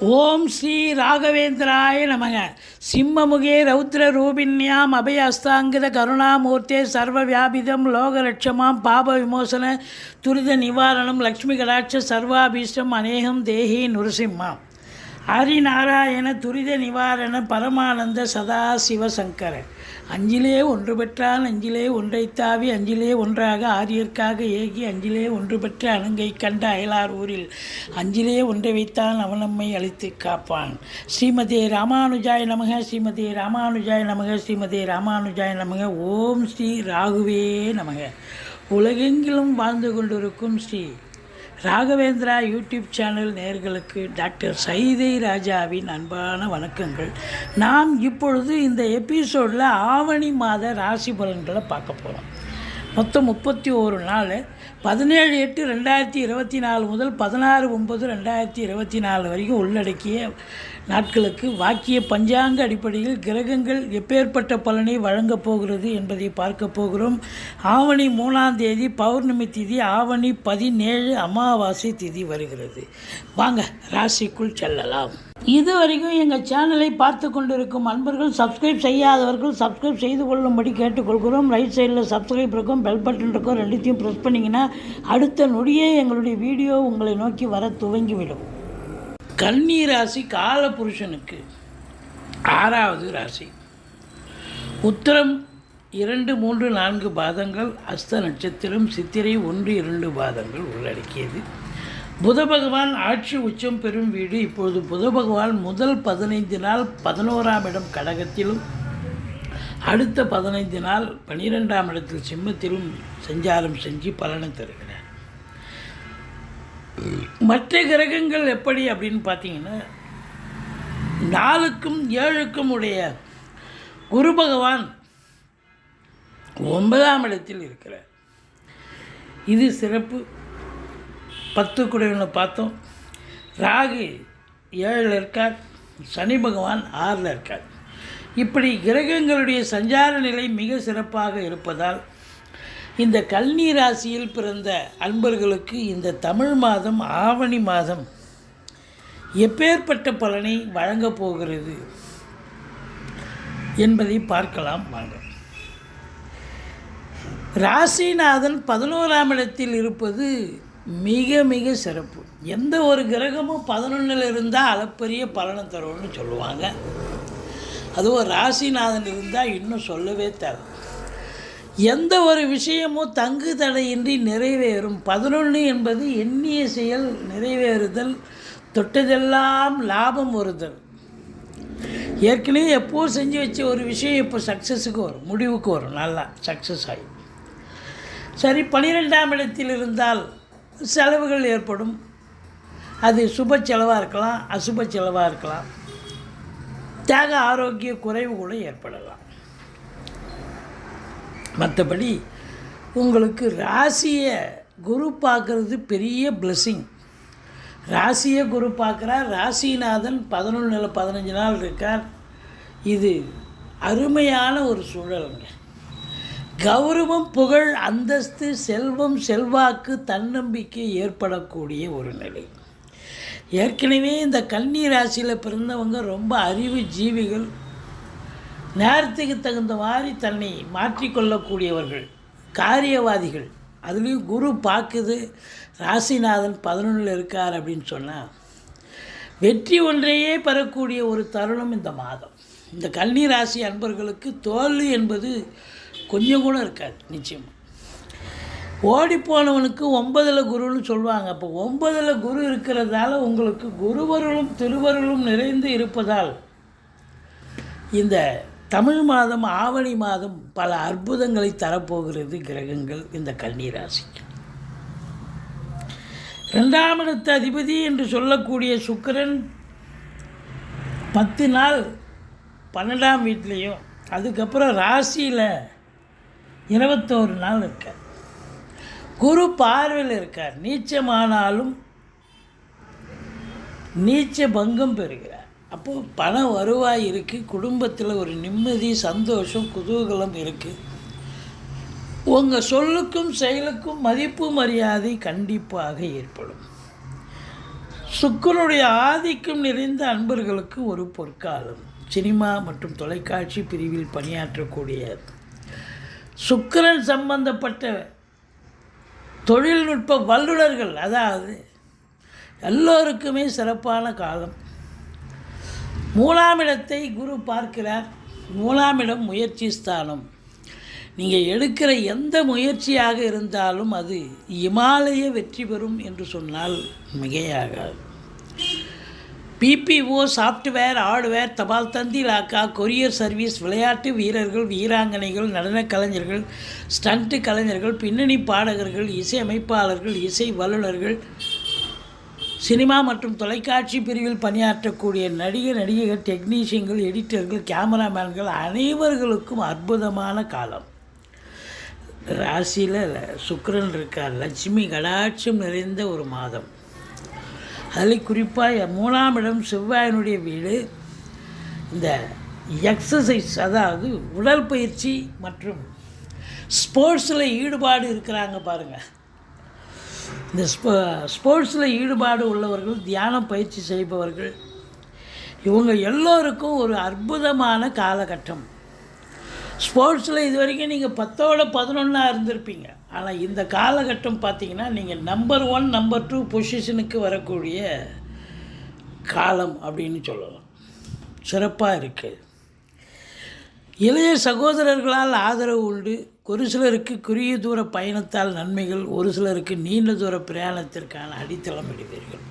ஓம் ஸ்ரீ ராகவேந்திராய நமக. சிம்மமுகே ரௌத்ர ரூபிண்யாம் அபயஸ்தாங்கித கருணாமூர்த்தே சர்வ வியாபிதம் லோகலட்சமாம் பாப விமோசன துரித நிவாரணம் லக்ஷ்மி கடாட்ச சர்வாபீஷ்டம் அநேகம் தேகி நுரசிம்மாம். ஹரிநாராயண துரித நிவாரண பரமானந்த சதா சிவசங்கர அஞ்சிலே ஒன்று பெற்றால் அஞ்சிலே ஒன்றைத்தாவி அஞ்சிலே ஒன்றாக ஆரியர்க்காக ஏகி அஞ்சிலே ஒன்று பெற்ற அணுங்கை கண்ட அயலார் ஊரில் அஞ்சிலே ஒன்றை வைத்தான் அவன் நம்மை அழித்து காப்பான். ஸ்ரீமதே ராமானுஜாய நமக ஸ்ரீமதே ராமானுஜாய நமக ஸ்ரீமதே ராமானுஜாய நமக. ஓம் ஸ்ரீ ராகுவே நமக. உலகெங்கிலும் வாழ்ந்து கொண்டிருக்கும் ஸ்ரீ ராகவேந்திரா யூடியூப் சேனல் நேர்களுக்கு டாக்டர் சைதை ராஜாவின் அன்பான வணக்கங்கள். நாம் இப்பொழுது இந்த எபிசோடில் ஆவணி மாத ராசி பலன்களை பார்க்க போகிறோம் மொத்தம் முப்பத்தி ஒரு நாள். பதினேழு எட்டு ரெண்டாயிரத்தி இருபத்தி நாலு முதல் பதினாறு ஒம்பது ரெண்டாயிரத்தி இருபத்தி நாலு வரைக்கும் உள்ளடக்கிய நாட்களுக்கு வாக்கிய பஞ்சாங்க அடிப்படையில் கிரகங்கள் எப்பேற்பட்ட பலனை வழங்கப் போகிறது என்பதை பார்க்க போகிறோம். ஆவணி மூணாம் தேதி பௌர்ணமி திதி ஆவணி பதினேழு அமாவாசை திதி வருகிறது. வாங்க ராசிக்குள் செல்லலாம். இது வரைக்கும் எங்கள் சேனலை பார்த்து கொண்டிருக்கும் அன்பர்கள் சப்ஸ்கிரைப் செய்யாதவர்கள் சப்ஸ்கிரைப் செய்து கொள்ளும்படி கேட்டுக்கொள்கிறோம். ரைட் சைடில் சப்ஸ்கிரைப் இருக்கும் பெல் பட்டன் இருக்கும் ரெண்டுத்தையும் ப்ரெஸ் பண்ணிங்கன்னா அடுத்த நொடியே எங்களுடைய வீடியோ உங்களை நோக்கி வர துவங்கிவிடும். கன்னி ராசி காலபுருஷனுக்கு ஆறாவது ராசி. உத்தரம் இரண்டு மூன்று நான்கு பாதங்கள் அஸ்த நட்சத்திரம் சித்திரை ஒன்று இரண்டு பாதங்கள் உள்ளடக்கியது. புத பகவான் ஆட்சி உச்சம் பெறும் வீடு. இப்பொழுது புத பகவான் முதல் பதினைந்து நாள் பதினோராம் இடம் கடகத்திலும் அடுத்த பதினைந்து நாள் பனிரெண்டாம் இடத்தில் சிம்மத்திலும் சஞ்சாரம் செஞ்சு பலனை தருகிறது மற்ற கிரகங்கள் எப்படி அப்படின்னு பார்த்தீங்கன்னா நாலுக்கும் ஏழுக்கும் உடைய குரு பகவான் ஒன்பதாம் இடத்தில் இருக்கிறார். இது சிறப்பு. பத்து குடைகளை பார்த்தோம். ராகு ஏழில் இருக்கார். சனி பகவான் ஆறில் இருக்கார். இப்படி கிரகங்களுடைய சஞ்சார நிலை மிக சிறப்பாக இருப்பதால் இந்த கல்னி ராசியில் பிறந்த அன்பர்களுக்கு இந்த தமிழ் மாதம் ஆவணி மாதம் எப்பேற்பட்ட பலனை வழங்கப் போகிறது என்பதை பார்க்கலாம் வாங்க. ராசிநாதன் பதினோராம் இடத்தில் இருப்பது மிக மிக சிறப்பு. எந்த ஒரு கிரகமும் பதினொன்றில் இருந்தால் அளப்பரிய பலனை தரும்னு சொல்லுவாங்க. அதுவும் ராசிநாதன் இருந்தால் இன்னும் சொல்லவே தேவை. எந்த ஒரு விஷயமும் தங்கு தடையின்றி நிறைவேறும். பதினொன்று என்பது எண்ணிய செயல் நிறைவேறுதல் தொட்டதெல்லாம் லாபம் வருதல் ஏற்கனவே எப்போ செஞ்சு வச்ச ஒரு விஷயம் இப்போ சக்ஸஸுக்கு வரும் முடிவுக்கு வரும். நல்லா சக்ஸஸ் ஆகி சரி பன்னிரெண்டாம் இடத்தில் இருந்தால் செலவுகள் ஏற்படும். அது சுப செலவாக இருக்கலாம் அசுப செலவாக இருக்கலாம். தியாக ஆரோக்கிய குறைவு கூட ஏற்படலாம். மற்றபடி உங்களுக்கு ராசியை குரு பார்க்குறது பெரிய பிளெஸ்ஸிங் ராசியை குரு பார்க்குறார் ராசிநாதன் பதினொன்றில் பதினஞ்சு நாள் இருக்கார். இது அருமையான ஒரு சூழலுங்க. கௌரவம் புகழ் அந்தஸ்து செல்வம் செல்வாக்கு தன்னம்பிக்கை ஏற்படக்கூடிய ஒரு நிலை. ஏற்கனவே இந்த கன்னி ராசியில் பிறந்தவங்க ரொம்ப அறிவு ஜீவிகள். நேரத்துக்கு தகுந்த மாதிரி தன்னை மாற்றிக்கொள்ளக்கூடியவர்கள் காரியவாதிகள். அதுலேயும் குரு பார்க்குது ராசிநாதன் பதினொன்றில் இருக்கார் அப்படின்னு சொன்னால் வெற்றி ஒன்றையே பெறக்கூடிய ஒரு தருணம் இந்த மாதம். இந்த கன்னி ராசி அன்பர்களுக்கு தோல்வி என்பது கொஞ்சம் கூட இருக்காது நிச்சயமாக ஓடிப்போனவனுக்கு ஒன்பதில் குருன்னு சொல்லுவாங்க. அப்போ ஒன்பதில் குரு இருக்கிறதால உங்களுக்கு குருவருளும் திருவருளும் நிறைந்து இருப்பதால் இந்த தமிழ் மாதம் ஆவணி மாதம் பல அற்புதங்களை தரப்போகிறது கிரகங்கள் இந்த கன்னிராசிக்கு. ரெண்டாம் இடத்து அதிபதி என்று சொல்லக்கூடிய சுக்கிரன் பத்து நாள் பன்னெண்டாம் வீட்லேயும் அதுக்கப்புறம் ராசியில் இருபத்தோரு நாள் இருக்கார். குரு பார்வையில் இருக்கார். நீச்சமானாலும் நீச்ச பங்கம் பெறுகிறார். அப்போது பண வருவாய் இருக்குது குடும்பத்தில் ஒரு நிம்மதி சந்தோஷம் குதூகலம் இருக்குது உங்கள் சொல்லுக்கும் செயலுக்கும் மதிப்பு மரியாதை கண்டிப்பாக ஏற்படும். சுக்கரனுடைய ஆதிக்கம் நிறைந்த அன்பர்களுக்கு ஒரு பொற்காலம். சினிமா மற்றும் தொலைக்காட்சி பிரிவில் பணியாற்றக்கூடிய சுக்கிரன் சம்பந்தப்பட்ட தொழில்நுட்ப வல்லுநர்கள் அதாவது எல்லோருக்குமே சிறப்பான காலம். மூலாமிடத்தை குரு பார்க்கிறார். மூலாமிடம் முயற்சி ஸ்தானம். நீங்கள் எடுக்கிற எந்த முயற்சியாக இருந்தாலும் அது இமாலய வெற்றி பெறும் என்று சொன்னால் மிகையாகாது. பிபிஓ சாஃப்ட்வேர் ஹார்ட்வேர் தபால் தந்தி லாக்கா கொரியர் சர்வீஸ் விளையாட்டு வீரர்கள் வீராங்கனைகள் நடனக் கலைஞர்கள் ஸ்டண்ட்டு கலைஞர்கள் பின்னணி பாடகர்கள் இசை அமைப்பாளர்கள் இசை வல்லுநர்கள் சினிமா மற்றும் தொலைக்காட்சி பிரிவில் பணியாற்றக்கூடிய நடிகர் நடிகைகள் டெக்னீஷியன்கள் எடிட்டர்கள் கேமராமேன்கள் அனைவர்களுக்கும் அற்புதமான காலம். ராசியில் சுக்கரன் இருக்கார். லட்சுமி கடாட்சம் நிறைந்த ஒரு மாதம். அதில் குறிப்பாக மூணாம் இடம் செவ்வாயினுடைய வீடு. இந்த எக்ஸசைஸ் அதாவது உடற்பயிற்சி மற்றும் ஸ்போர்ட்ஸில் ஈடுபாடு இருக்கிறாங்க பாருங்கள் இந்த ஸ்போ ஸ்போர்ட்ஸில் ஈடுபாடு உள்ளவர்கள் தியானம் பயிற்சி செய்பவர்கள் இவங்க எல்லோருக்கும் ஒரு அற்புதமான காலகட்டம். ஸ்போர்ட்ஸில் இது வரைக்கும் நீங்கள் பத்தோட பதினொன்றா இருந்திருப்பீங்க. ஆனால் இந்த காலகட்டம் பார்த்தீங்கன்னா நீங்கள் நம்பர் ஒன் நம்பர் டூ பொசிஷனுக்கு வரக்கூடிய காலம் அப்படின்னு சொல்லலாம். சிறப்பாக இருக்குது இளைய சகோதரர்களால் ஆதரவு உண்டு. ஒரு சிலருக்கு குறுகிய தூர பயணத்தால் நன்மைகள் ஒரு சிலருக்கு நீண்ட தூர பிரயாணத்திற்கான அடித்தளம் இடுவீர்கள்.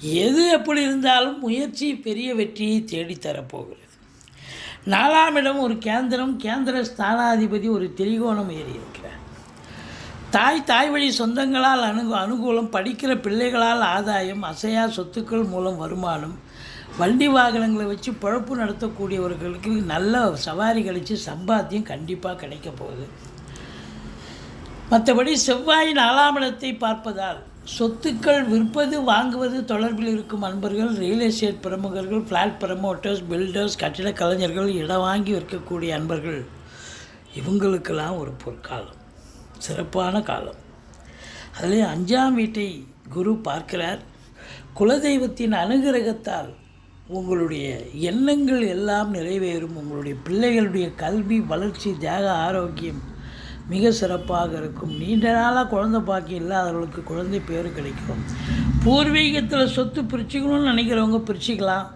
எது எப்படி இருந்தாலும் முயற்சி பெரிய வெற்றியை தேடித்தரப்போகிறது. நாலாம் இடம் ஒரு கேந்திரம் கேந்திர ஸ்தானாதிபதி ஒரு திரிகோணம் ஏறியிருக்கிறார். தாய் தாய் வழி சொந்தங்களால் அனு அனுகூலம் படிக்கிற பிள்ளைகளால் ஆதாயம் அசையா சொத்துக்கள் மூலம் வருமானம் வண்டி வாகனங்களை வச்சு பழப்பு நடத்தக்கூடியவர்களுக்கு நல்ல சவாரி கழித்து சம்பாத்தியம் கண்டிப்பாக கிடைக்க போகுது. மற்றபடி செவ்வாய் நாலாம் இடத்தை பார்ப்பதால் சொத்துக்கள் விற்பது வாங்குவது தொடர்பில் இருக்கும் அன்பர்கள் ரியல் எஸ்டேட் பிரமுகர்கள் ஃப்ளாட் ப்ரமோட்டர்ஸ் பில்டர்ஸ் கட்டிட கலைஞர்கள் இடம் வாங்கி விற்கக்கூடிய அன்பர்கள் இவங்களுக்கெல்லாம் ஒரு பொற்காலம் சிறப்பான காலம். அதுலேயும் அஞ்சாம் வீட்டை குரு பார்க்கிறார். குலதெய்வத்தின் அனுகிரகத்தால் உங்களுடைய எண்ணங்கள் எல்லாம் நிறைவேறும். உங்களுடைய பிள்ளைகளுடைய கல்வி வளர்ச்சி தேக ஆரோக்கியம் மிக சிறப்பாக இருக்கும். நீண்ட நாளாக குழந்தை பாக்கியம் இல்லாதவர்களுக்கு குழந்தை பேர் கிடைக்கும். பூர்வீகத்தில் சொத்து பிரிச்சுக்கணும்னு நினைக்கிறவங்க பிரிச்சுக்கலாம்.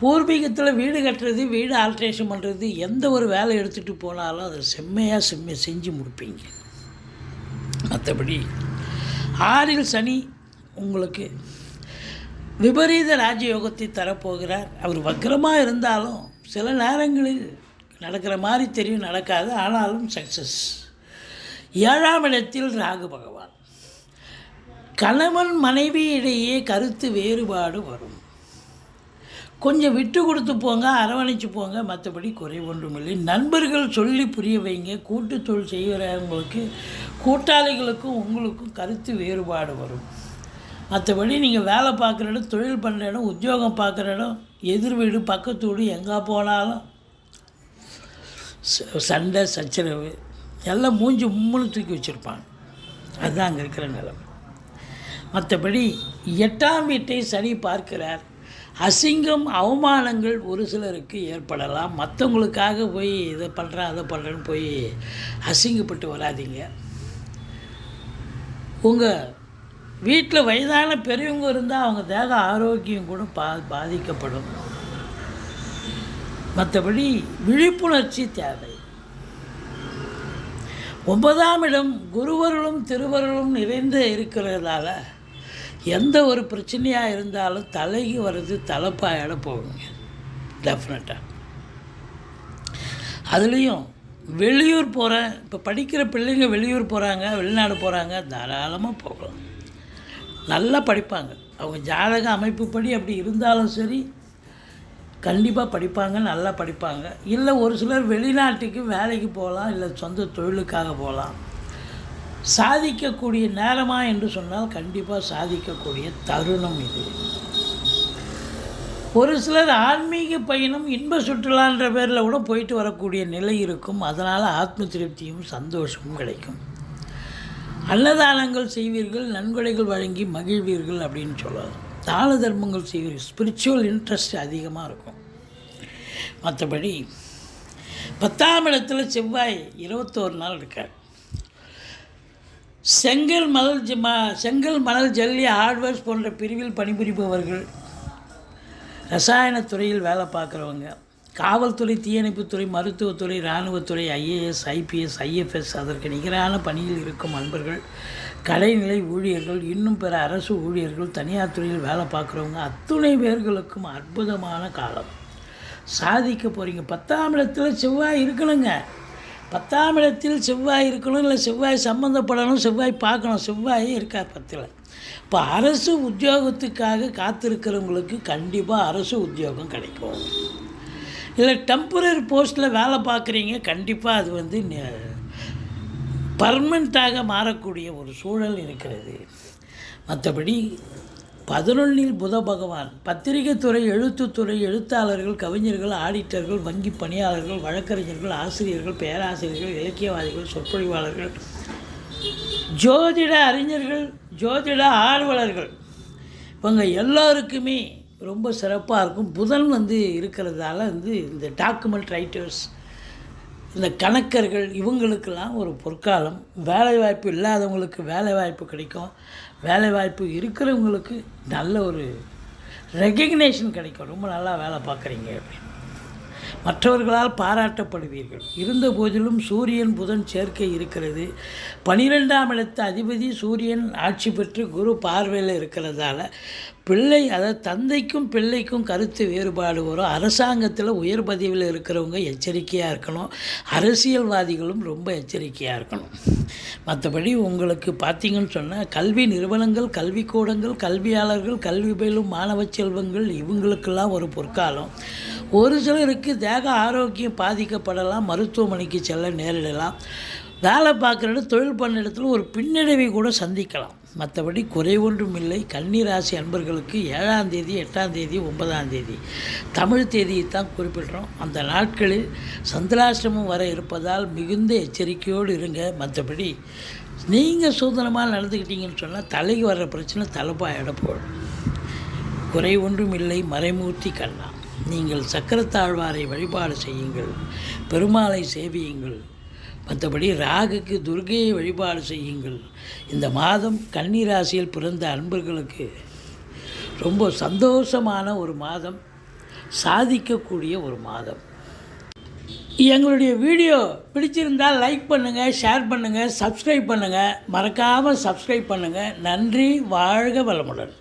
பூர்வீகத்தில் வீடு கட்டுறது வீடு ஆல்ட்ரேஷன் பண்ணுறது எந்த ஒரு வேலை எடுத்துகிட்டு போனாலும் அதை செம்மையாக செம்மையாக செஞ்சு முடிப்பீங்க. மற்றபடி ஆறில் சனி உங்களுக்கு விபரீத ராஜயோகத்தை தரப்போகிறார். அவர் வக்கரமாக இருந்தாலும் சில நேரங்களில் நடக்கிற மாதிரி தெரியும் நடக்காது. ஆனாலும் சக்ஸஸ் ஏழாம் இடத்தில் ராகு பகவான். கணவன் மனைவி இடையே கருத்து வேறுபாடு வரும். கொஞ்சம் விட்டு கொடுத்து போங்க அரவணைச்சு போங்க மற்றபடி குறை ஒன்றுமில்லை. நண்பர்கள் சொல்லி புரிய வைங்க. கூட்டு தொழில் செய்கிறவங்களுக்கு கூட்டாளிகளுக்கும் உங்களுக்கும் கருத்து வேறுபாடு வரும். மற்றபடி நீங்கள் வேலை பார்க்குற இடம் தொழில் பண்ணுற இடம் உத்தியோகம் பார்க்குற இடம் எதிர் வீடு பக்கத்து வீடு எங்கே போனாலும் ச- சண்டை சச்சரவு எல்லாம் மூஞ்சி உம்முன்னு தூக்கி வச்சுருப்பாங்க. அதுதான் அங்கே இருக்கிற நிலைமை. மற்றபடி எட்டாம் வீட்டை சனி பார்க்கிறார். அசிங்கம் அவமானங்கள் ஒரு சிலருக்கு ஏற்படலாம். மற்றவங்களுக்காக போய் இதை பண்ணுறேன் அதை பண்ணுறேன்னு போய் அசிங்கப்பட்டு வராதீங்க. உங்கள் வீட்டில் வயதான பெரியவங்க இருந்தால் அவங்க தேக ஆரோக்கியம் கூட பா பாதிக்கப்படும். மற்றபடி விழிப்புணர்ச்சி தேவை. ஒன்பதாம் இடம் குருவர்களும் திருவர்களும் நிறைந்து இருக்கிறதால எந்த ஒரு பிரச்சனையாக இருந்தாலும் தலைக்கு வர்றது தலைப்பாயிட போகுங்க. டெஃபினட்டாக அதுலேயும் வெளியூர் போகிறேன் இப்போ படிக்கிற பிள்ளைங்க வெளியூர் போகிறாங்க வெளிநாடு போகிறாங்க தாராளமாக போகலாம். நல்லா படிப்பாங்க. அவங்க ஜாதக அமைப்புப்படி அப்படி இருந்தாலும் சரி கண்டிப்பாக படிப்பாங்க நல்லா படிப்பாங்க. இல்லை ஒரு சிலர் வெளிநாட்டுக்கு வேலைக்கு போகலாம் இல்லை சொந்த தொழிலுக்காக போகலாம். சாதிக்கக்கூடிய நேரமா என்று சொன்னால் கண்டிப்பாக சாதிக்கக்கூடிய தருணம் இது. ஒரு சிலர் ஆன்மீக பயணம் இன்ப சுற்றுலான்ற பேரில் கூட போயிட்டு வரக்கூடிய நிலை இருக்கும். அதனால் ஆத்ம திருப்தியும் சந்தோஷமும் கிடைக்கும். அன்னதானங்கள் செய்வீர்கள் நன்கொடைகள் வழங்கி மகிழ்வீர்கள் அப்படின்னு சொல்லலாம் தான தர்மங்கள் செய்வீர்கள். ஸ்பிரிச்சுவல் இன்ட்ரெஸ்ட் அதிகமாக இருக்கும். மற்றபடி பத்தாம் இடத்துல செவ்வாய் இருபத்தோரு நாள் இருக்கார். செங்கல் மணல் ம- செங்கல் மணல் ஜல்லி ஹார்ட்வேர்ஸ் போன்ற பிரிவில் பணிபுரிபவர்கள் ரசாயனத்துறையில் வேலை பார்க்குறவங்க காவல்துறை தீயணைப்புத்துறை மருத்துவத்துறை இராணுவத்துறை ஐஏஎஸ் ஐபிஎஸ் ஐஎஃப்எஸ் அதற்கு நிகரான பணியில் இருக்கும் அன்பர்கள் கடைநிலை ஊழியர்கள் இன்னும் பிற அரசு ஊழியர்கள் தனியார் துறையில் வேலை பார்க்குறவங்க அத்துணை பேர்களுக்கும் அற்புதமான காலம். சாதிக்க போகிறீங்க பத்தாம் இடத்துல செவ்வாய் இருக்கணுங்க. பத்தாம் இடத்தில் செவ்வாய் இருக்கணும் இல்லை செவ்வாய் சம்மந்தப்படணும் செவ்வாய் பார்க்கணும். செவ்வாய் இருக்கார் பத்தில். இப்போ அரசு உத்தியோகத்துக்காக காத்திருக்கிறவங்களுக்கு கண்டிப்பாக அரசு உத்தியோகம் கிடைக்கும். இல்லை டெம்பரரி போஸ்ட்டில் வேலை பார்க்குறீங்க கண்டிப்பாக அது வந்து பர்மனண்ட்டாக மாறக்கூடிய ஒரு சூழல் இருக்கிறது. மற்றபடி பதினொன்னில் புத பகவான் பத்திரிகைத்துறை எழுத்துத்துறை எழுத்தாளர்கள் கவிஞர்கள் ஆடிட்டர்கள் வங்கி பணியாளர்கள் வழக்கறிஞர்கள் ஆசிரியர்கள் பேராசிரியர்கள் இலக்கியவாதிகள் சொற்பொழிவாளர்கள் ஜோதிட அறிஞர்கள் ஜோதிட ஆர்வலர்கள் இவங்க எல்லோருக்குமே ரொம்ப சிறப்பாக இருக்கும். புதன் வந்து இருக்கிறதால வந்து இந்த டாக்குமெண்ட் ரைட்டர்ஸ் இந்த கணக்கர்கள் இவங்களுக்கெல்லாம் ஒரு பொற்காலம். வேலைவாய்ப்பு இல்லாதவங்களுக்கு வேலைவாய்ப்பு கிடைக்கும். வேலைவாய்ப்பு இருக்கிறவங்களுக்கு நல்ல ஒரு ரெகக்னேஷன் கிடைக்கும். ரொம்ப நல்லா வேலை பார்க்குறீங்க அப்படின்னு. மற்றவர்களால் பாராட்டப்படுவீர்கள். இருந்த போதிலும் சூரியன் புதன் சேர்க்கை இருக்கிறது. பனிரெண்டாம் இடத்து அதிபதி சூரியன் ஆட்சி பெற்று குரு பார்வையில் இருக்கிறதால பிள்ளை அதாவது தந்தைக்கும் பிள்ளைக்கும் கருத்து வேறுபாடு வரும். அரசாங்கத்தில் உயர் பதவியில் இருக்கிறவங்க எச்சரிக்கையாக இருக்கணும். அரசியல்வாதிகளும் ரொம்ப எச்சரிக்கையாக இருக்கணும். மற்றபடி உங்களுக்கு பார்த்தீங்கன்னு சொன்னால் கல்வி நிறுவனங்கள் கல்விக்கூடங்கள் கல்வியாளர்கள் கல்வி பயிலும் மாணவ செல்வங்கள் இவங்களுக்கெல்லாம் ஒரு பொற்காலம். ஒரு சிலருக்கு தேக ஆரோக்கியம் பாதிக்கப்படலாம் மருத்துவமனைக்கு செல்ல நேரிடலாம். வேலை பார்க்குற இடம் தொழில் பண்ண இடத்துல ஒரு பின்னடைவை கூட சந்திக்கலாம். மற்றபடி குறை ஒன்றும் இல்லை. கன்னிராசி அன்பர்களுக்கு ஏழாம் தேதி எட்டாம் தேதி ஒன்பதாம் தேதி. தமிழ் தேதியை தான் குறிப்பிடுறோம். அந்த நாட்களில் சந்திராசிரமம் வர இருப்பதால் மிகுந்த எச்சரிக்கையோடு இருங்க. மற்றபடி நீங்கள் சுதந்திரமாக நடந்துக்கிட்டீங்கன்னு சொன்னால் தலைக்கு வர்ற பிரச்சனை தலைப்பாயிட போடும் குறை ஒன்றும் இல்லை. மறைமூர்த்தி கண்ணா. நீங்கள் சக்கரத்தாழ்வாரை வழிபாடு செய்யுங்கள். பெருமாளை சேவியுங்கள். மற்றபடி ராகுக்கு துர்கையை வழிபாடு செய்யுங்கள். இந்த மாதம் கன்னிராசியில் பிறந்த அன்பர்களுக்கு ரொம்ப சந்தோஷமான ஒரு மாதம் சாதிக்கக்கூடிய ஒரு மாதம். எங்களுடைய வீடியோ பிடிச்சிருந்தால் லைக் பண்ணுங்கள் ஷேர் பண்ணுங்கள் சப்ஸ்கிரைப் பண்ணுங்கள் மறக்காமல் சப்ஸ்கிரைப் பண்ணுங்கள் நன்றி வாழ்க வளமுடன்.